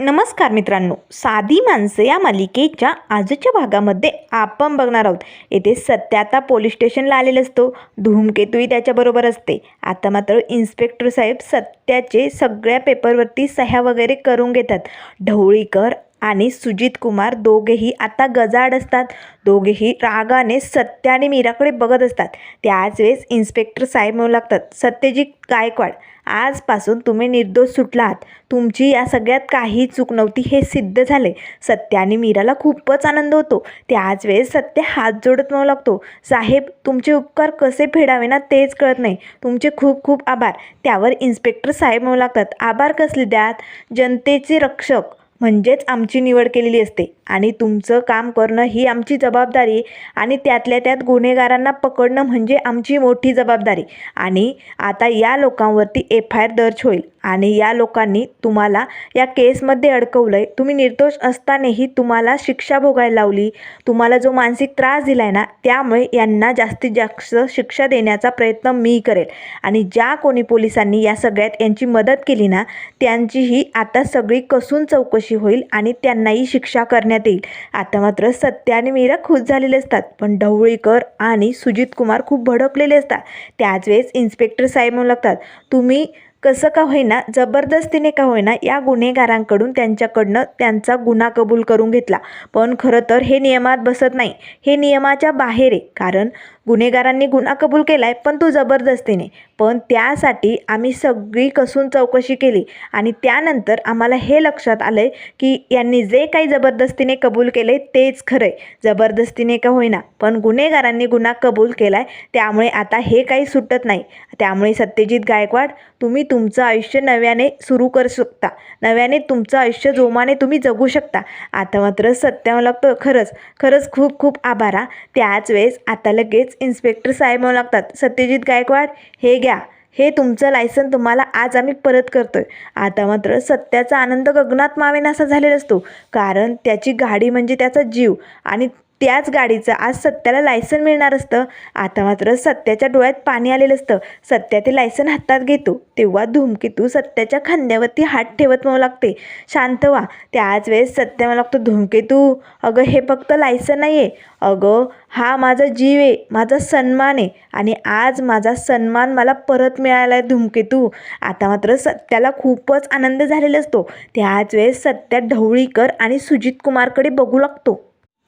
नमस्कार मित्रांनो. साधी माणसं या मालिकेच्या आजच्या भागामध्ये आपण बघणार आहोत. येथे सत्य आता पोलीस स्टेशनला आलेला असतो. धूमकेतूही त्याच्याबरोबर असते. आता मात्र इन्स्पेक्टर साहेब सत्याचे सगळ्या पेपरवरती सह्या वगैरे करून घेतात. ढवळीकर आणि सुजित कुमार दोघेही आता गजाड असतात. दोघेही रागाने सत्य आणि मीराकडे बघत असतात. त्याच वेळेस इन्स्पेक्टर साहेब म्हणू लागतात सत्यजित गायकवाड आजपासून तुम्ही निर्दोष सुटला आहात तुमची या सगळ्यात काही चूक नव्हती हे सिद्ध झाले. सत्य आणि मीराला खूपच आनंद होतो. त्याच वेळेस सत्य हात जोडत म्हणू लागतो. साहेब तुमचे उपकार कसे फेडावे ना तेच कळत नाही. तुमचे खूप खूप आभार. त्यावर इन्स्पेक्टर साहेब म्हणू लागतात. आभार कसले द्यात? जनतेचे रक्षक. म्हणजेच आमची निवड केलेली असते. आणि तुमचं काम करणं ही आमची जबाबदारी आणि त्यातल्या त्यात गुन्हेगारांना पकडणं म्हणजे आमची मोठी जबाबदारी. आणि आता या लोकांवरती एफ आय आर दर्ज होईल. आणि या लोकांनी तुम्हाला या केसमध्ये अडकवलं आहे तुम्ही निर्दोष असतानाही तुम्हाला शिक्षा भोगायला लावली. तुम्हाला जो मानसिक त्रास दिला आहे ना त्यामुळे यांना जास्तीत जास्त शिक्षा देण्याचा प्रयत्न मी करेल. आणि ज्या कोणी पोलिसांनी या सगळ्यात यांची मदत केली ना त्यांचीही आता सगळी कसून चौकशी होईल आणि त्यांनाही शिक्षा करण्यात येईल. आता मात्र सत्या आणि मीरा खुश झालेले असतात पण ढवळीकर आणि सुजित कुमार खूप भडकलेले असतात. त्याच वेळेस इन्स्पेक्टर साहेब म्हणू लागतात तुम्ही कसं का होईना जबरदस्तीने का होईना या गुन्हेगारांकडून त्यांच्याकडनं त्यांचा गुन्हा कबूल करून घेतला. पण खरं तर हे नियमात बसत नाही. हे नियमाच्या बाहेर आहे. कारण गुन्हेगारांनी गुन्हा कबूल केला आहे पण तो जबरदस्तीने. पण त्यासाठी आम्ही सगळी कसून चौकशी केली आणि त्यानंतर आम्हाला हे लक्षात आलं आहे की यांनी जे काही जबरदस्तीने कबूल केले तेच खरं आहे जबरदस्तीने का होईना पण गुन्हेगारांनी गुन्हा कबूल केला आहे त्यामुळे आता हे काही सुटत नाही. त्यामुळे सत्यजित गायकवाड तुम्ही तुमचं आयुष्य नव्याने सुरू करू शकता. नव्याने तुमचं आयुष्य जोमाने तुम्ही जगू शकता. आता मात्र सत्यावं लागतं खरंच. खरंच खूप खूप आभारा त्याच वेळेस आता लगेच इन्स्पेक्टर साहेब म्हणू लागतात सत्यजित गायकवाड हे घ्या. हे तुमचं लायसन तुम्हाला आज आम्ही परत करतोय. आता मात्र सत्याचा आनंद गगनात मावेनासा झालेला असतो. कारण त्याची गाडी म्हणजे त्याचा जीव आणि त्याच गाडीचं आज सत्याला लायसन मिळणार असतं. आता मात्र सत्याच्या डोळ्यात पाणी आलेलं असतं. सत्या ते लायसन हातात घेतो. तेव्हा धूमकेतू सत्याच्या खांद्यावरती हात ठेवत म्हणू लागते. शांत व्हा. त्याच वेळेस सत्य मला लागतो धूमकेतू अगं हे फक्त लायसन नाही आहे अगं हा माझा जीव आहे माझा सन्मान आहे. आणि आज माझा सन्मान मला परत मिळाला आहे धूमकेतू आता मात्र सत्याला खूपच आनंद झालेला असतो. त्याच वेळेस सत्या ढवळीकर आणि सुजित कुमारकडे बघू लागतो.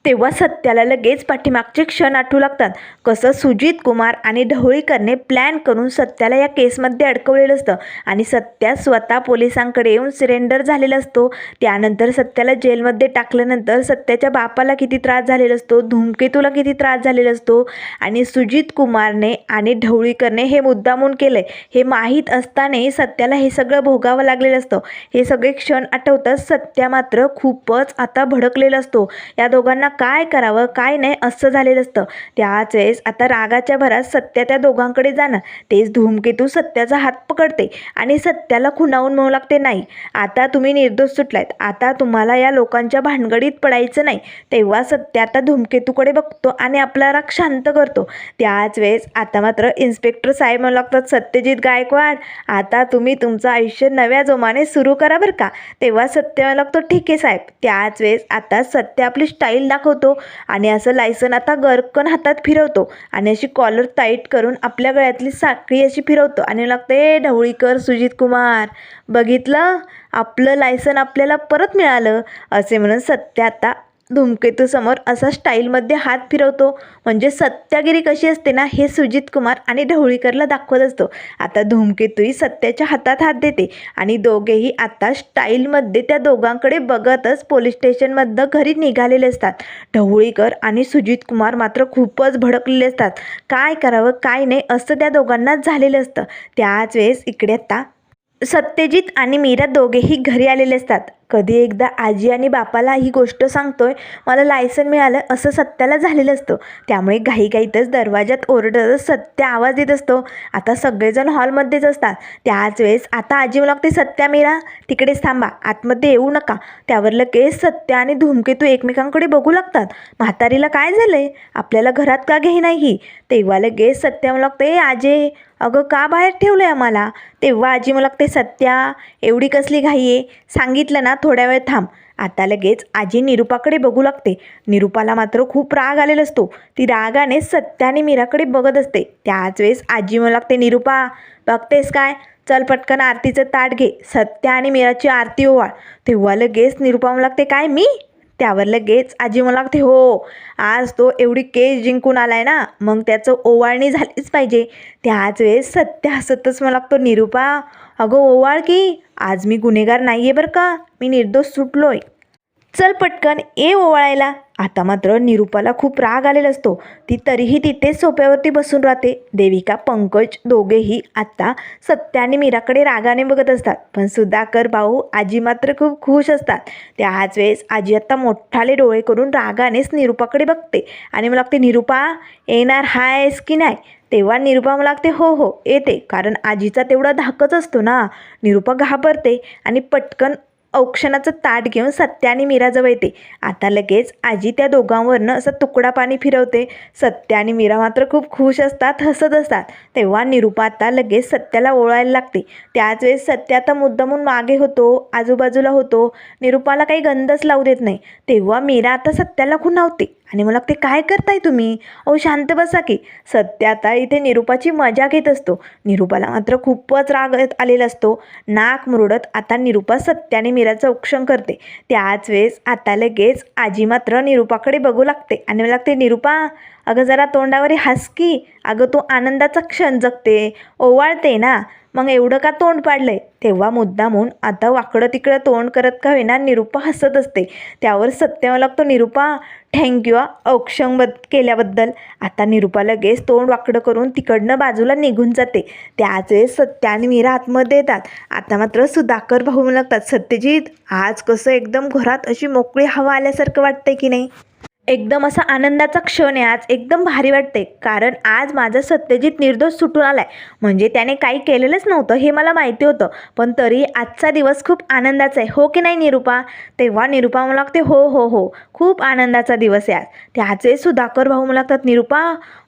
तेव्हा सत्याला लगेच पाठीमागचे क्षण आठवू लागतात. कसं सुजित कुमार आणि ढवळीकरने प्लॅन करून सत्याला या केसमध्ये अडकवलेलं असतं आणि सत्या स्वतः पोलिसांकडे येऊन सिलेंडर झालेला असतो. त्यानंतर सत्याला जेलमध्ये टाकल्यानंतर सत्याच्या बापाला किती त्रास झालेला असतो धूमकेतूला किती त्रास झालेला असतो आणि सुजित कुमारने आणि ढवळीकरने हे मुद्दामून केलं आहे हे माहीत असतानाही सत्याला हे सगळं भोगावं लागलेलं असतं. हे सगळे क्षण आठवतात सत्या मात्र खूपच आता भडकलेला असतो. या दोघांना काय करावं काय नाही असं झालेलं असतं. त्याच वेळेस आता रागाच्या भरात सत्या त्या दोघांकडे जाणं. तेच धूमकेतू सत्याचा हात पकडते आणि सत्याला खुणावून म्हणू लागते नाही आता तुम्ही निर्दोष सुटलायत. आता तुम्हाला या लोकांच्या भानगडीत पडायचं नाही. तेव्हा सत्य आता धूमकेतूकडे बघतो आणि आपला राग शांत करतो. त्याच वेळेस आता मात्र इन्स्पेक्टर साहेब म्हणू लागतात सत्यजित गायकवाड आता तुम्ही तुमचं आयुष्य नव्या जोमाने सुरू करा बरं का? तेव्हा सत्य म्हणू लागतो ठीक आहे साहेब. त्याच वेळेस आता सत्य आपली स्टाईल दाखव दाखवतो आणि असं लायसन आता गरकन हातात फिरवतो. आणि अशी कॉलर टाईट करून आपल्या गळ्यातली साखळी अशी फिरवतो. आणि लागते ढवळीकर सुजित कुमार. बघितलं? आपलं लायसन आपल्याला परत मिळालं. असे म्हणून सत्य आता धूमकेतू समोर असा स्टाईलमध्ये हात फिरवतो. म्हणजे सत्यागिरी कशी असते ना हे सुजित कुमार आणि ढवळीकरला दाखवत असतो. आता धूमकेतूही सत्याच्या हातात हात देते आणि दोघेही आता स्टाईलमध्ये त्या दोघांकडे बघतच पोलीस स्टेशनमधनं घरी निघालेले असतात. ढवळीकर आणि सुजित कुमार मात्र खूपच भडकलेले असतात. काय करावं काय नाही असं त्या दोघांनाच झालेलं असतं. त्याच वेळेस इकडे आता सत्यजित आणि मीरा दोघेही घरी आलेले असतात. कधी एकदा आजी आणि बापाला ही गोष्ट सांगतोय मला लायसन मिळालं असं सत्याला झालेलं असतं. त्यामुळे घाईघाईतच दरवाजात ओरडत सत्य आवाज देत असतो. आता सगळेजण हॉलमध्येच असतात. त्याच वेळेस आता आजी मला लागते सत्या मीरा तिकडेच थांबा. आतमध्ये येऊ नका. त्यावर लगेच सत्य आणि धूमकेतू एकमेकांकडे बघू लागतात. म्हातारीला काय झालंय? आपल्याला घरात का घे नाही तेव्हा लगेच सत्या मला लागते आजे अगं का बाहेर ठेवलं आहे आम्हाला? तेव्हा आजी मला ते सत्या एवढी कसली घाई आहे? सांगितलं ना थोड्या वेळ थांब. आता लगेच आजी निरुपाकडे बघू लागते. निरुपाला मात्र खूप राग आलेला असतो. ती रागाने सत्याने आणि मीराकडे बघत असते. त्याच वेळेस आजी मला लागते निरुपा बघतेस काय? चल पटकन आरतीचं ताट घे. सत्या आणि मीराची आरती ओवाळ. तेव्हा लगेच निरुपा मला लागते काय मी? त्यावर लगेच आजी मला लागते हो आज तो एवढी केस जिंकून आलाय ना मग त्याचं ओवाळणी झालीच पाहिजे. त्याच वेळेस सत्य हसतच मला लागतो निरुपा अगं ओवाळ की? आज मी गुन्हेगार नाही आहे बरं का? मी निर्दोष सुटलोय. चल पटकन ए ओवाळायला. आता मात्र निरुपाला खूप राग आलेला असतो. ती तरीही तिथेच सोप्यावरती बसून राहते. देविका पंकज दोघेही आत्ता सत्या आणि मीराकडे रागाने बघत असतात. पण सुधाकर भाऊ आजी मात्र खूप खुश असतात. त्याच वेळेस आजी आत्ता मोठाले डोळे करून रागानेच निरुपाकडे बघते. आणि मला लागते निरुपा येणार हायस की नाही? तेव्हा निरुपा मला लागते हो हो येते. कारण आजीचा तेवढा धाकच असतो ना. निरुपा घाबरते आणि पटकन औक्षणाचं ताट घेऊन सत्या आणि मीराजवळ येते. आता लगेच आजी त्या दोघांवरनं असं तुकडा पाणी फिरवते. सत्या आणि मीरा मात्र खूप खुश असतात हसत असतात. तेव्हा निरुपा आता लगेच सत्याला ओळायला लागते. त्याच वेळेस सत्या आता मुद्दामून मागे होतो आजूबाजूला होतो. निरुपाला काही गंधच लावू देत नाही. तेव्हा मीरा आता सत्याला खुणावते. आणि मला ते काय करताय तुम्ही? अहो शांत बसा की. सत्य आता इथे निरुपाची मजा घेत असतो. निरुपाला मात्र खूपच राग आलेला असतो. नाक मुरडत आता निरुपा सत्याने मीराचं औक्षण करते. त्याच वेळेस आता लगेच आजी मात्र निरुपाकडे बघू लागते. आणि मला लागते निरुपा अगं जरा तोंडावर हसकी अगं तू आनंदाचा क्षण जगते. ओवाळते ना. मग एवढं का तोंड पाडलंय? तेव्हा मुद्दामून आता वाकडं तिकडं तोंड करत का होईना निरुपा हसत असते. त्यावर सत्य लागतो निरुपा थँक्यू औक्षण बद केल्याबद्दल. आता निरुपा लगेच तोंड वाकडं करून तिकडनं बाजूला निघून जाते. त्याच वेळेस सत्या आणि मीरा आतमध्ये येतात. आता मात्र सुधाकर भाऊ लागतात सत्यजित आज कसं एकदम घरात अशी मोकळी हवा आल्यासारखं वाटतंय की नाही? एकदम असा आनंदाचा क्षण आहे. आज एकदम भारी वाटते कारण आज माझा सत्यजित निर्दोष सुटून आलाय. म्हणजे त्याने काही केलेलंच नव्हतं हे मला माहिती होतं. पण तरी आजचा दिवस खूप आनंदाचा आहे. हो की नाही निरुपा? तेव्हा निरुपा मला लागते हो हो हो. खूप आनंदाचा दिवस आहे आज. त्याचे सुधाकर भाऊ मला लागतात निरुपा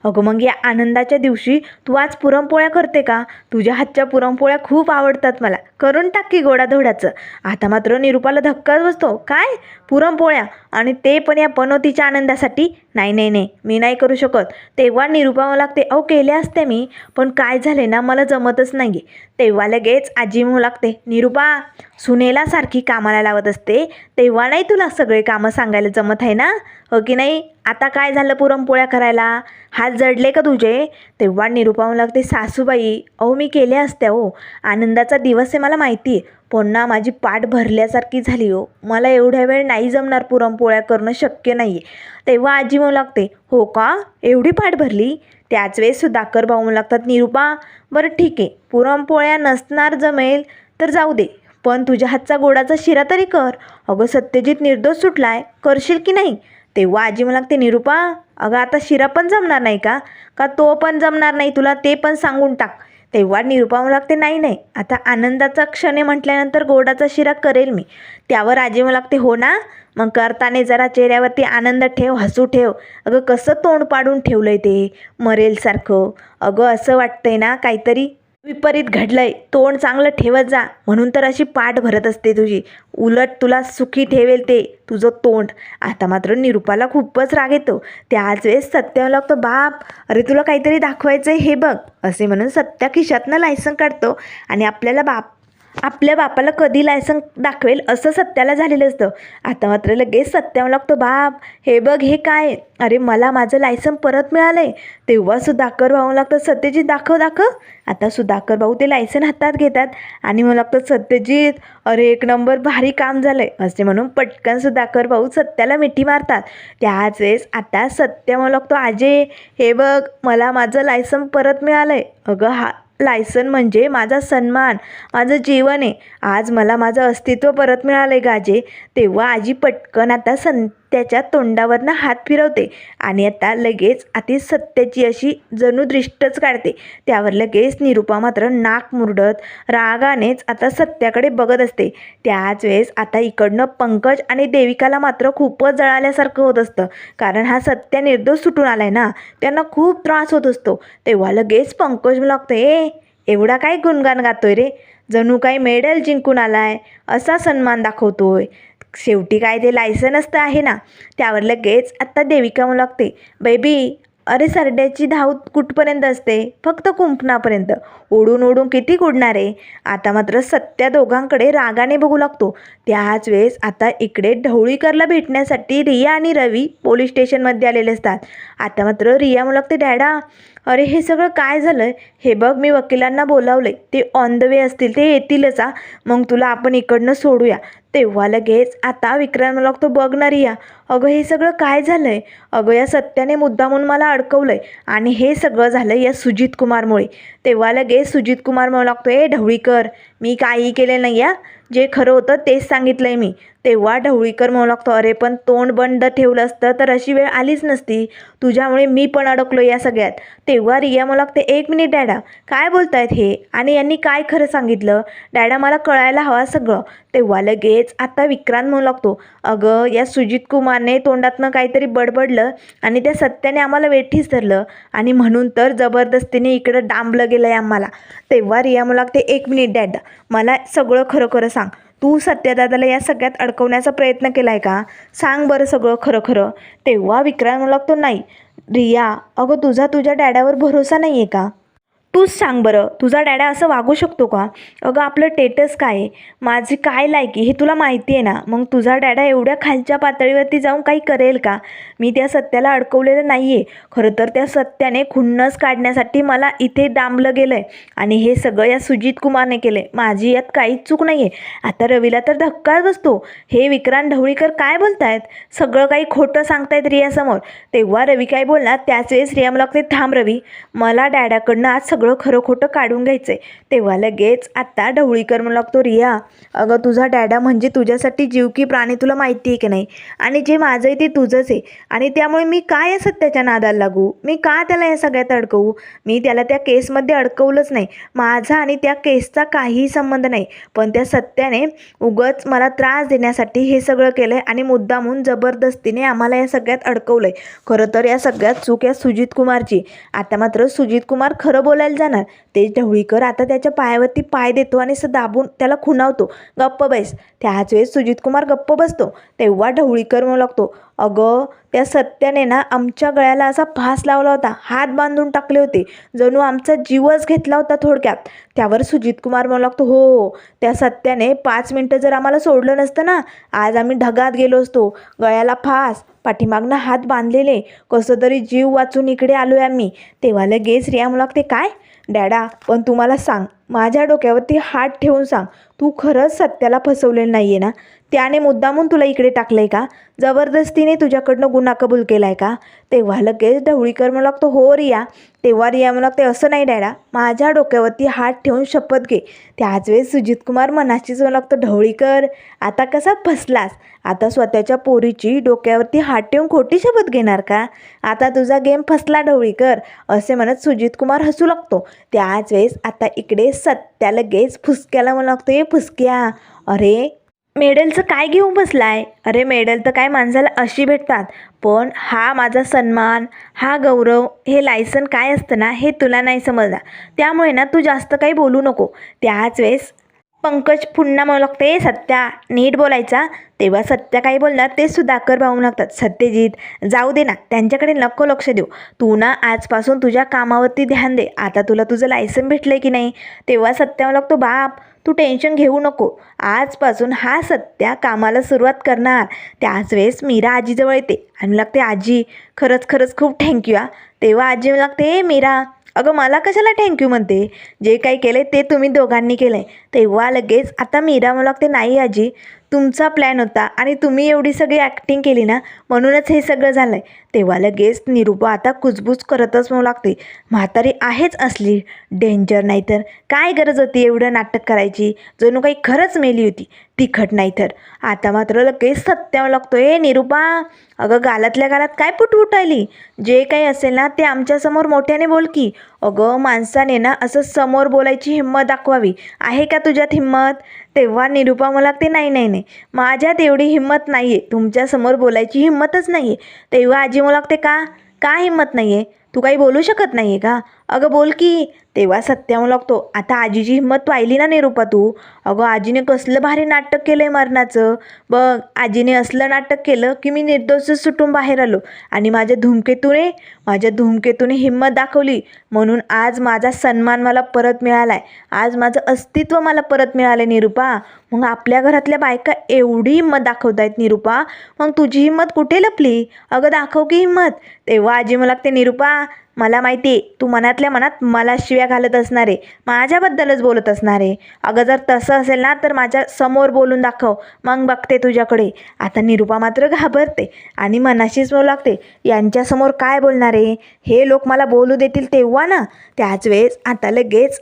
अगं मग या आनंदाच्या दिवशी तू आज पुरणपोळ्या करते का? तुझ्या हातच्या पुरणपोळ्या खूप आवडतात मला. करून टाक की गोडाधोडाचं आता मात्र निरुपाला धक्काच बसतो. काय? पुरणपोळ्या. आणि ते पण या पनोतीच्या आनंदासाठी नाही नाही नाही मी नाही करू शकत. तेव्हा निरुपा लागते अहो केले असते मी पण काय झाले ना मला जमतच नाही आहे तेव्हा लगेच आजी म्हणू लागते निरुपा सुनेला सारखी कामाला लावत असते तेव्हा नाही तुला सगळे कामं सांगायला जमत आहे ना? हो की नाही? आता काय झालं पुरणपोळ्या करायला? हात जडले का तुझे? तेव्हा निरुपा लागते सासूबाई अहो मी केल्या असत्या हो आनंदाचा दिवस आहे मला माहिती आहे पण ना माझी पाठ भरल्यासारखी झाली हो मला एवढ्या वेळ नाही जमणार पुरणपोळ्या करणं शक्य नाही आहे तेव्हा आजी म्हणू लागते हो का? एवढी पाठ भरली? त्याच वेळेस सुधाकर भाऊ म्हणू लागतात निरुपा बरं ठीक आहे. पुरणपोळ्या नसणार जमेल तर जाऊ दे. पण तुझ्या हातचा गोडाचा शिरा तरी कर. अगं सत्यजित निर्दोष सुटलाय. करशील की नाही? तेव्हा आजी मला लागते निरुपा अगं आता शिरा पण जमणार नाही का? का तो पण जमणार नाही तुला? ते पण सांगून टाक. तेव्हा निरुपा मला लागते नाही नाही आता आनंदाचा क्षण आहे म्हटल्यानंतर गोडाचा शिरा करेल मी. त्यावर आजी मला लागते हो ना मग करताना जरा चेहऱ्यावरती आनंद ठेव हसू ठेव. अगं कसं तोंड पाडून ठेवलं आहे ते मरेलसारखं अगं असं वाटतंय ना काहीतरी विपरीत घडलंय. तोंड चांगलं ठेवत जा. म्हणून तर अशी पाठ भरत असते तुझी. उलट तुला सुखी ठेवेल ते तुझं तोंड. आता मात्र निरुपाला खूपच राग येतो. त्याच वेळेस सत्याला लागतो बाप अरे तुला काहीतरी दाखवायचं आहे हे बघ. असे म्हणून सत्या खिशातनं लायसन काढतो आणि आपल्याला बाप आपल्या बापाला कधी लायसन दाखवेल असं सत्याला झालेलं असतं. आता मात्र लगेच सत्याला लागतो बाप हे बघ हे काय? अरे मला माझं लायसन परत मिळालं आहे तेव्हा सुधाकर भाऊ लागतं सत्यजित दाखव दाखव. आता सुधाकर भाऊ ते लायसन हातात घेतात आणि मला लागतं सत्यजित अरे एक नंबर भारी काम झालं आहे असे म्हणून पटकन सुधाकर भाऊ सत्याला मिठी मारतात. त्याच वेळेस आता सत्य मला लागतो आजे हे बघ मला माझं लायसन परत मिळालं आहे अगं हा लायसन म्हणजे माझा सन्मान माझं जीवन. आहे आज मला माझं अस्तित्व परत मिळालं आहे गाजे. तेव्हा आजी पटकन आता सं त्याच्या तोंडावरनं हात फिरवते आणि आता लगेच आती सत्याची अशी जणू दृष्टच काढते. त्यावर लगेच निरुपा मात्र नाक मुरडत रागानेच आता सत्याकडे बघत असते. त्याच वेळेस आता इकडनं पंकज आणि देविकाला मात्र खूपच जळाल्यासारखं होत असतं. कारण हा सत्या निर्दोष सुटून आलाय ना त्यांना खूप त्रास होत असतो. तेव्हा लगेच पंकज लागतं ए एवढा काय गुणगान गातोय रे? जणू काही मेडल जिंकून आलाय असा सन्मान दाखवतोय. शेवटी काय ते लायसन्स तर आहे ना त्यावर लगेच आत्ता देविका म्हणू लागते बेबी अरे सरड्याची धाव कुठपर्यंत असते? फक्त कुंपणापर्यंत. ओढून ओढून किती उडणार आहे? आता मात्र सत्या दोघांकडे रागाने बघू लागतो. त्याच वेळेस आता इकडे ढवळीकरला भेटण्यासाठी रिया आणि रवी पोलीस स्टेशनमध्ये आलेले असतात. आता मात्र रिया म्हणू लागते डॅडा अरे हे सगळं काय झालं हे बघ मी वकिलांना बोलावले ते ऑन द वे असतील ते येतीलच आ मग तुला आपण इकडनं सोडूया. तेव्हा लगेच आता विक्रमला मला लागतो या. अगं हे सगळं काय झालं आहे अगं या सत्याने मुद्दामून मला अडकवलं आहे आणि हे सगळं झालं या सुजित कुमारमुळे. तेव्हा लगेच सुजित कुमार म्हणू लागतो ए ढवळीकर मी काही केले नाही या जे खरं होतं तेच सांगितलं आहे मी. तेव्हा ढवळीकर म्हणू लागतो अरे पण तोंड बंद ठेवलं असतं तर अशी वेळ आलीच नसती. तुझ्यामुळे मी पण अडकलो या सगळ्यात. तेव्हा रिया मला लागते एक मिनिट डॅडा. काय बोलतायत हे? आणि यांनी काय खरं सांगितलं? डॅडा मला कळायला हवा सगळं. तेव्हा लगेच आता विक्रांत म्हणू लागतो अगं या सुजित कुमारने तोंडातनं काहीतरी बडबडलं आणि त्या सत्याने आम्हाला वेठीच धरलं आणि म्हणून तर जबरदस्तीने इकडं डांबलं गेलं आहे आम्हाला. तेव्हा रिया म्हणू लागते एक मिनिट डॅड मला सगळं खरं खरं सांग. तू सत्यदादाला या सगळ्यात अडकवण्याचा प्रयत्न केला आहे का? सांग बरं सगळं खरं खरं तेव्हा विक्रांत म्हणू लागतो नाही. रिया अगं तुझा तुझ्या डॅडावर भरोसा नाही आहे का? तूच सांग बरं तुझा डॅडा असं वागू शकतो का? अगं आपलं टेटस काय आहे? माझी काय लायकी हे तुला माहिती आहे ना? मग तुझा डॅडा एवढ्या खालच्या पातळीवरती जाऊन काही करेल का? मी त्या सत्याला अडकवलेलं नाही आहे खरं तर त्या सत्याने खुन्नस काढण्यासाठी मला इथे डांबलं गेलं आहे आणि हे सगळं या सुजित कुमारने केलं आहे माझी यात काहीच चूक नाही आहे आता रवीला तर धक्काच बसतो. हे विक्रांत ढवळीकर काय बोलतायत? सगळं काही खोटं सांगतायत रियासमोर. तेव्हा रवी काय बोलणार? त्याच वेळेस रिया मला लागते थांब रवी. मला डॅडाकडनं आज सगळं खरं खोटं काढून घ्यायचं आहे तेव्हा लगेच आत्ता ढवळीकर म्हणू लागतो रिया अगं तुझा डॅडा म्हणजे तुझ्यासाठी जीव की प्राणी तुला माहिती आहे की नाही? आणि जे माझं आहे ते तुझंच आहे आणि त्यामुळे मी काय या सत्याच्या नादाला लागू? मी का त्याला या सगळ्यात अडकवू? मी त्याला त्या केसमध्ये अडकवलंच नाही. माझा आणि त्या केसचा काहीही संबंध नाही. पण त्या सत्याने उगच मला त्रास देण्यासाठी हे सगळं केलं आहे आणि मुद्दामून जबरदस्तीने आम्हाला या सगळ्यात अडकवलं आहे खरं तर या सगळ्यात चूक या सुजित कुमारची. आता मात्र सुजित कुमार खरं बोलायला जाणार. ते ढवळीकर आता त्याच्या पायावरती पाय देतो आणि असं दाबून त्याला खुणावतो. गप्प बैस. त्याच वेळेस सुजित कुमार गप्प बसतो. तेव्हा ढवळीकर म्हणू लागतो. अगं त्या सत्याने ना आमच्या गळ्याला असा फास लावला होता. हात बांधून टाकले होते. जणू आमचा जीवच घेतला होता थोडक्यात. त्यावर सुजित कुमार म्हणू लागतो हो हो त्या सत्याने पाच मिनटं जर आम्हाला सोडलं नसतं ना आज आम्ही ढगात गेलो असतो. गळ्याला फास. पाठीमागनं हात बांधलेले. कसं तरी जीव वाचून इकडे आलो आहे आम्ही. तेव्हा लगेच रिया मला ते काय? डॅडा पण तुम्हाला सांग माझ्या डोक्यावरती हात ठेवून सांग तू खरंच सत्याला फसवलेलं नाही आहे ना? त्याने मुद्दामून तुला इकडे टाकलं आहे का? जबरदस्तीने तुझ्याकडनं गुन्हा कबूल केला आहे का? तेव्हा लगेच ढवळीकर म्हणू लागतो हो रिया. तेव्हा रिया म्हणू लागते असं नाही डॅडा माझ्या डोक्यावरती हात ठेवून शपथ घे. त्याच वेळेस सुजित कुमार मनाशीच म्हणू लागतो ढवळीकर आता कसा फसलास? आता स्वतःच्या पोरीची डोक्यावरती हात ठेवून खोटी शपथ घेणार का? आता तुझा गेम फसला ढवळीकर असे म्हणत सुजित कुमार हसू लागतो. त्याच वेळेस आता इकडे सत्या लगेच फुसक्याला म्हणू लागतो ये फुसक्या अरे मेडलचं काय घेऊन बसलाय? अरे मेडल तर काय माणसाला अशी भेटतात पण हा माझा सन्मान हा गौरव हे लायसन काय असतं ना हे तुला नाही समजणार. त्यामुळे ना तू जास्त काही बोलू नको. त्याच वेळेस पंकज पुन्हा म्हणू लागते सत्या नीट बोलायचा. तेव्हा सत्या काही बोलणार ते सुधाकर भाऊ लागतात सत्यजित जाऊ दे ना त्यांच्याकडे नको लक्ष देऊ. तू ना आजपासून तुझ्या कामावरती ध्यान दे. आता तुला तुझं लायसन भेटलं की नाही? तेव्हा सत्या म्हणू लागतो बाप तू टेन्शन घेऊ नको. आजपासून हा सत्या कामाला सुरुवात करणार. त्याच वेळेस मीरा आजीजवळ येते. आणि लागते आजी खरंच खरंच खूप थँक्यू हा तेव्हा आजी लागते ए मीरा अगं मला कशाला थँक्यू म्हणते? जे काही केलं ते तुम्ही दोघांनी केलं आहे तेव्हा लगेच आता मीरा मला लागते नाही आजी. तुमचा प्लॅन होता आणि तुम्ही एवढी सगळी ॲक्टिंग केली ना म्हणूनच हे सगळं झालं आहे तेव्हा लगेच निरुपा आता कुजबूज करतच म्हणू लागते. म्हातारी आहेच असली. डेंजर नाही तर. काय गरज होती एवढं नाटक करायची? जणू काही खरंच मेली होती. तिखट नाही तर. आता मात्र लगेच सत्यावर लागतो. ए निरूपा अगं गालातल्या गालात काय पुटपुटायली जे काही असेल ना ते आमच्यासमोर मोठ्याने बोल की. अगं माणसाने ना असं समोर बोलायची हिंमत दाखवावी. आहे का तुझ्यात हिंमत? तेव्हा निरूपा मला ते नाही नाही नाही. माझ्यात एवढी हिंमत नाही आहे तुमच्यासमोर बोलायची हिंमतच नाही आहे तेव्हा आजी मला लागते का? का हिंमत नाही आहे तू काही बोलू शकत नाही आहे का? अगं बोल की. तेव्हा सत्या लागतो. आता आजीची हिंमत पाहिली ना निरूपा तू? अगं आजीने कसलं भारी नाटक केलं आहे मरणाचं. बघ आजीने असलं नाटक केलं की मी निर्दोष सुटून बाहेर आलो. आणि माझ्या धूमकेतूने माझ्या धूमकेतूने हिंमत दाखवली. म्हणून आज माझा सन्मान मला परत मिळाला आहे आज माझं अस्तित्व मला परत मिळालं आहे निरूपा. मग आपल्या घरातल्या बायका एवढी हिंमत दाखवत आहेत निरूपा. मग तुझी हिंमत कुठे लपली? अगं दाखव की हिंमत तेव्हा आजी मला लागते निरूपा मला माहिती आहे तू मनातल्या मनात मला शिव्या घालत असणार आहे माझ्याबद्दलच बोलत असणार. आहे अगं जर तसं असेल ना तर माझ्यासमोर बोलून दाखव. मग बघते तुझ्याकडे. आता निरूपा मात्र घाबरते आणि मनाशीच बोलू लागते यांच्यासमोर काय बोलणार आहे? हे लोक मला बोलू देतील तेव्हा ना? त्याच वेळेस आता लगेच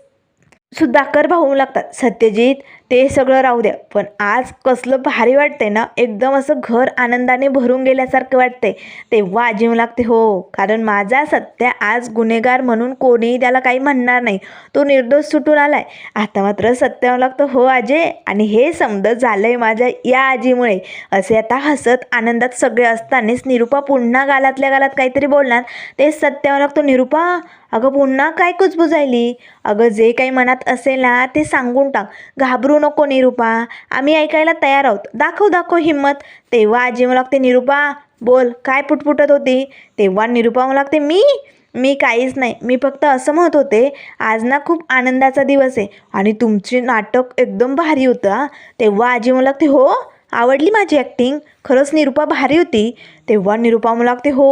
सुधाकर भाऊ लागतात. सत्यजित ते सगळं राहू द्या. पण आज कसलं भारी वाटतंय ना एकदम असं घर आनंदाने भरून गेल्यासारखं वाटतंय. तेव्हा आजीव लागते हो कारण माझा सत्य आज गुन्हेगार म्हणून कोणीही त्याला काही म्हणणार नाही. तो निर्दोष सुटून आलाय. आता मात्र सत्य लागतं हो आजे आणि हे समज झालंय माझ्या या आजीमुळे. असे आता हसत आनंदात सगळे असतानाच निरूपा पुन्हा गालातल्या गालात काहीतरी बोलणार. ते सत्यावर लागतो निरूपा अगं पुन्हा काय कुजबुजायली? अगं जे काही मनात असेल ना ते सांगून टाक. घाबरू नको निरूपा. आम्ही ऐकायला तयार आहोत. दाखव दाखव हिंमत. तेव्हा आजी मला लागते निरूपा बोल. काय पुटपुटत होती? तेव्हा निरूपा मला लागते मी? मी काहीच नाही. मी फक्त असं म्हणत होते आज ना खूप आनंदाचा दिवस आहे आणि तुमचे नाटक एकदम भारी होतं तेव्हा आजी मला लागते हो? आवडली माझी ॲक्टिंग खरंच निरूपा भारी होती. तेव्हा निरूपा मला लागते हो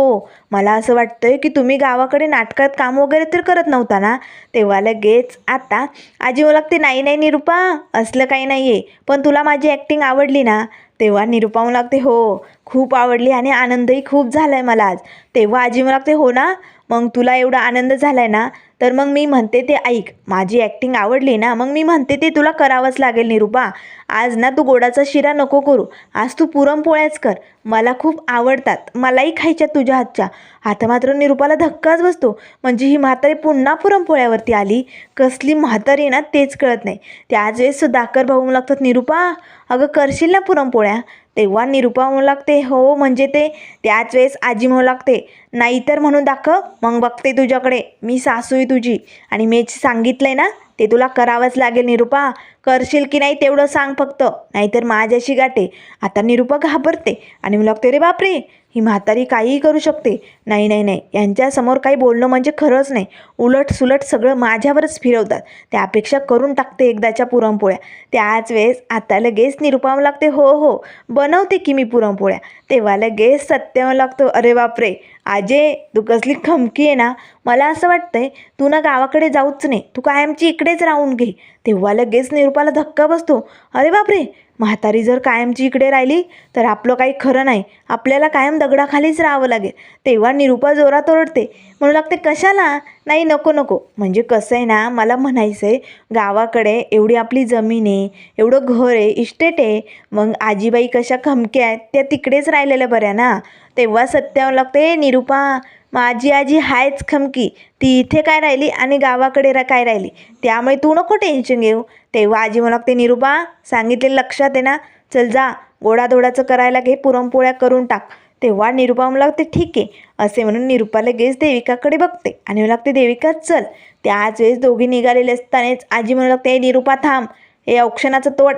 मला असं वाटतंय की तुम्ही गावाकडे नाटकात काम वगैरे तर करत नव्हता ना? तेव्हा लगेच आता आजी मला लागते नाही नाही निरूपा असलं काही नाही आहे पण तुला माझी ॲक्टिंग आवडली ना? तेव्हा निरूपा मला लागते हो खूप आवडली आणि आनंदही खूप झाला आहे मला आज. तेव्हा आजी मला लागते हो ना मग तुला एवढा आनंद झाला आहे ना तर मग मी म्हणते ते ऐक. माझी ॲक्टिंग आवडली ना मग मी म्हणते ते तुला करावंच लागेल निरूपा. आज ना तू गोडाचा शिरा नको करू. आज तू पुरणपोळ्याच कर. मला खूप आवडतात. मलाही खायच्या तुझ्या हातच्या. आता मात्र निरूपाला धक्काच बसतो. म्हणजे ही म्हातारी पुन्हा पुरणपोळ्यावरती आली. कसली म्हातारी ना तेच कळत नाही. त्याच वेळेस सुधाकर भाऊ लागतात निरूपा. अगं करशील ना पुरणपोळ्या? तेव्हा निरूपा म्हणू लागते हो म्हणजे ते त्याच वेळेस आजी म्हणू लागते नाहीतर म्हणून दाखव मग बघते तुझ्याकडे मी सासू आहे तुझी. आणि मी सांगितलंय ना ते तुला करावंच लागेल निरूपा करशील की नाही तेवढं सांग फक्त नाहीतर माझ्याशी गाठे. आता निरूपा घाबरते आणि मला लागते रे बापरे ही म्हातारी काहीही करू शकते. नाही नाही नाही. यांच्यासमोर काही बोलणं म्हणजे खरंच नाही. उलट सुलट सगळं माझ्यावरच फिरवतात. त्यापेक्षा करून टाकते एकदाच्या पुरणपोळ्या. त्याच वेळेस आता लगेच निरूपा लागते. हो हो. बनवते की मी पुरणपोळ्या? तेव्हा लगेच सत्य लागतो. अरे बापरे! आजे तू कसली खमकी आहे ना? मला असं वाटतंय तू ना गावाकडे जाऊच नाही. तू कायमची इकडेच राहून घे. तेव्हा लगेच निरूपाला धक्का बसतो. अरे बापरे! म्हातारी जर कायमची इकडे राहिली तर आपलं काही खरं नाही. आपल्याला कायम दगडाखालीच राहावं लागेल. तेव्हा निरूपा जोरात ओरडते. म्हणू लागते कशाला? नाही नको नको. म्हणजे कसं आहे ना मला म्हणायचं आहे गावाकडे एवढी आपली जमीन आहे एवढं घर आहे इस्टेट आहे. मग आजीबाई कशा खमक्या आहेत? त्या तिकडेच राहिलेल्या बऱ्या ना. तेव्हा सत्यावर लागते निरूपा माझी आजी हायच खमकी. ती इथे काय राहिली आणि गावाकडे रा काय राहिली? त्यामुळे तू नको टेन्शन घेऊ. तेव्हा आजी मला लागते निरूपा सांगितले लक्षात आहे ना? चल जा गोडाधोडाचं करायला घे पुरणपोळ्या करून टाक. तेव्हा निरूपा मला लागते ठीक आहे. असे म्हणून निरूपा लगेच देविकाकडे बघते आणि मला लागते देविका चल. त्याच वेळेस दोघी निघालेले असतानाच आजी म्हणू लागते निरुपा निरूपा थांब. हे औक्षणाचं तोट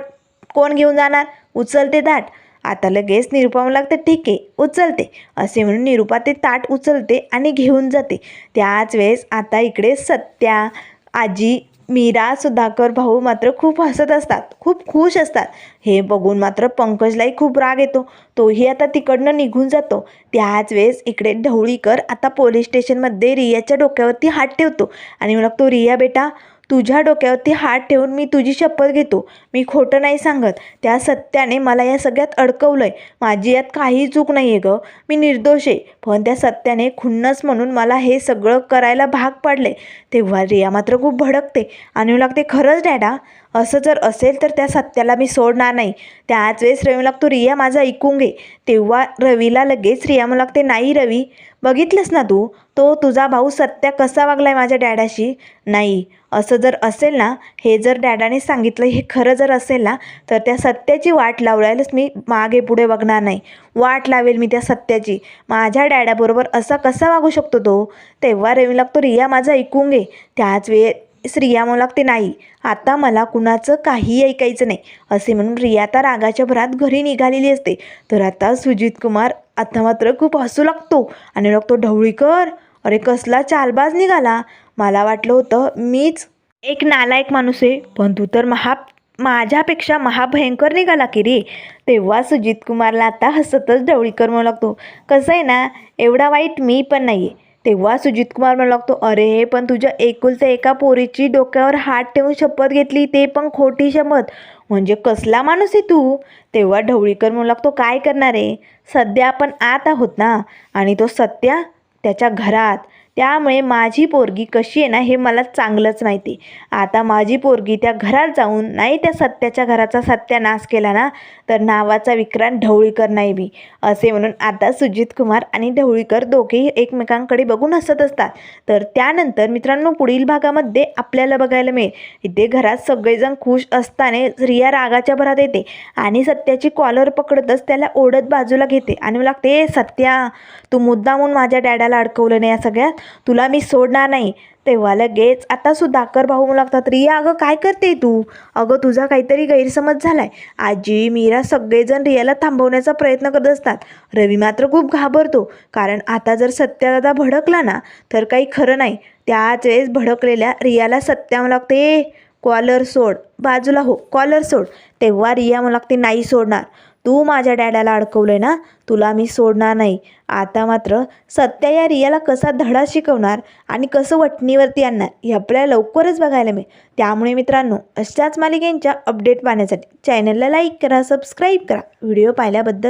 कोण घेऊन जाणार? उचलते दाट. आता लगेच निरुपा मला ठीक आहे उचलते. असे म्हणून निरुपा ते ताट उचलते आणि घेऊन जाते. त्याच वेळेस आता इकडे सत्या आजी मीरा सुधाकर भाऊ मात्र खूप हसत असतात खूप खुश असतात. हे बघून मात्र पंकजलाही खूप राग येतो. तोही आता तिकडनं निघून जातो. त्याच वेळेस इकडे ढवळीकर आता पोलीस स्टेशनमध्ये रियाच्या डोक्यावरती हात ठेवतो आणि मला तो रिया बेटा तुझ्या डोक्यावरती हात ठेवून मी तुझी शपथ घेतो. मी खोटं नाही सांगत. त्या सत्याने मला या सगळ्यात अडकवलं आहे माझी यात काही चूक नाही आहे गं. मी निर्दोष आहे. पण त्या सत्याने खुन्नस म्हणून मला हे सगळं करायला भाग पाडले तेव्हा रिया मात्र खूप भडकते. आणि लागते खरंच डॅडा असं जर असेल तर त्या सत्याला मी सोडणार नाही. त्याच वेळेस रवी लागतो रिया माझा ऐकून घे. तेव्हा रवीला लगेच रिया मला लागते नाही रवी बघितलंस ना तू? तो तुझा भाऊ सत्या कसा वागलाय माझ्या डॅडाशी? नाही. असं जर असेल ना हे जर डॅडाने सांगितलं हे खरं जर असेल ना तर त्या सत्याची वाट लावल्यालाच मी मागे पुढे बघणार नाही. वाट लावेल मी त्या सत्याची. माझ्या डॅडाबरोबर असा कसा वागू शकतो तो? तेव्हा रवी लागतो रिया माझं ऐकून घे. त्याच वेळ रिया म्हणू लागते नाही आता मला कुणाचं काही ऐकायचं नाही. असे म्हणून रिया तर रागाच्या भरात घरी निघालेली असते. तर आता सुजित कुमार आता मात्र खूप हसू लागतो आणि लागतो ढवळीकर अरे कसला चालबाज निघाला. मला वाटलं होतं मीच एक नालायक माणूस आहे. पण तू तर महा माझ्यापेक्षा महाभयंकर निघाला की रे. तेव्हा सुजित कुमारला आता हसतच ढवळीकर म्हणू लागतो. कसं आहे ना एवढा वाईट मी पण नाही आहे तेव्हा सुजित कुमार म्हणू लागतो अरे पण तुझ्या एकुलत्या एका पोरीची डोक्यावर हात ठेवून शपथ घेतली ते पण खोटी शपथ. म्हणजे कसला माणूस आहे तू? तेव्हा ढवळीकर म्हणू लागतो काय करणार आहे? सध्या आपण आत आहोत ना. आणि तो सत्या त्याच्या घरात. त्यामुळे माझी पोरगी कशी आहे ना हे मला चांगलंच माहिती आता माझी पोरगी त्या घरात जाऊन नाही त्या सत्याच्या घराचा सत्यानाश केला ना तर नावाचा विक्रांत ढवळीकर नाही बी. असे म्हणून आता सुजित कुमार आणि ढवळीकर दोघेही एकमेकांकडे बघून हसत असतात. तर त्यानंतर मित्रांनो पुढील भागामध्ये आपल्याला बघायला मिळेल. इथे घरात सगळेजण खुश असताना रिया रागाच्या भरात येते आणि सत्याची कॉलर पकडतच त्याला ओढत बाजूला घेते. आणि मला लागते सत्या तू मुद्दामून माझ्या डॅडाला अडकवलं नाही या सगळ्यात? तुला मी सोडणार नाही. तेव्हा लगेच आता आकर भाऊ म्हणू लागतात रिया अगं काय करते तू? अगं तुझा काहीतरी गैरसमज झालाय. आजी मीरा सगळेजण रियाला थांबवण्याचा प्रयत्न करत असतात. रवी मात्र खूप घाबरतो कारण आता जर सत्यादादा भडकला ना तर काही खरं नाही. त्याच वेळेस भडकलेल्या रियाला सत्या म्हणू लागते कॉलर सोड. बाजूला हो कॉलर सोड. तेव्हा रिया म्हणू लागते नाही सोडणार. तू माझ्या डॅडाला आहे ना? तुला मी सोडणार नाही. आता मात्र सत्या या रियाला कसा धडा शिकवणार आणि कसं वटणीवरती आणणार हे आपल्याला लवकरच बघायला मिळेल. त्यामुळे मित्रांनो अशाच मालिकेंच्या अपडेट पाहण्यासाठी चॅनलला लाईक करा सबस्क्राईब करा. व्हिडिओ पाहिल्याबद्दल